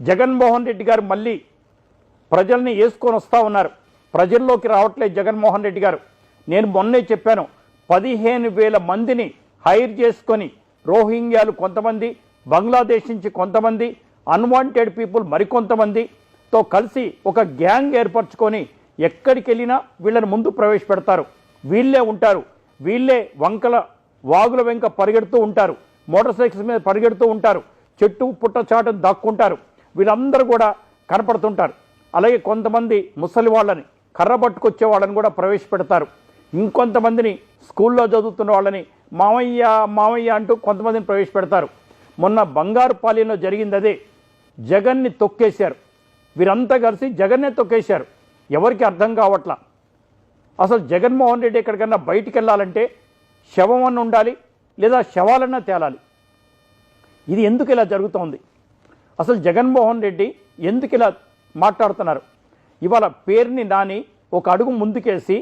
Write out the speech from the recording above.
జగన్మోహన్ రెడ్డి గారు మళ్ళీ ప్రజల్ని వేసుకొని వస్తూ ఉన్నారు. ప్రజల్లోకి రావట్లేదు జగన్మోహన్ రెడ్డి గారు. నేను మొన్నే చెప్పాను పదిహేను వేల మందిని హైర్ చేసుకొని రోహింగ్యాలు కొంతమంది బంగ్లాదేశ్ నుంచి కొంతమంది అన్వాంటెడ్ పీపుల్ మరికొంతమందితో కలిసి ఒక గ్యాంగ్ ఏర్పరచుకొని ఎక్కడికి వెళ్ళినా వీళ్ళని ముందు ప్రవేశపెడతారు. వీళ్ళే ఉంటారు. వీళ్ళే వంకల వాగుల వెంక పరిగెడుతూ ఉంటారు. మోటార్ సైకిల్స్ మీద పరిగెడుతూ ఉంటారు. చెట్టు పుట్ట చాటును దాక్కుంటారు. వీళ్ళందరూ కూడా కనపడుతుంటారు. అలాగే కొంతమంది ముసలి వాళ్ళని కర్ర పట్టుకొచ్చే వాళ్ళని కూడా ప్రవేశపెడతారు. ఇంకొంతమందిని స్కూల్లో చదువుతున్న వాళ్ళని మామయ్య మామయ్య అంటూ కొంతమందిని ప్రవేశపెడతారు. మొన్న బంగారుపాలెంలో జరిగింది అదే జగన్ని తొక్కేశారు. వీరంతా కలిసి జగన్నే తొక్కేశారు. ఎవరికి అర్థం కావట్లా? అసలు జగన్మోహన్ రెడ్డి ఎక్కడికన్నా బయటికి వెళ్ళాలంటే శవం అన్న ఉండాలి లేదా శవాలన్నా తేలాలి? ఇది ఎందుకు ఇలా జరుగుతోంది? అసలు జగన్మోహన్ రెడ్డి ఎందుకు ఇలా మాట్లాడుతున్నారు? ఇవాళ పేరుని నాని ఒక అడుగు ముందుకేసి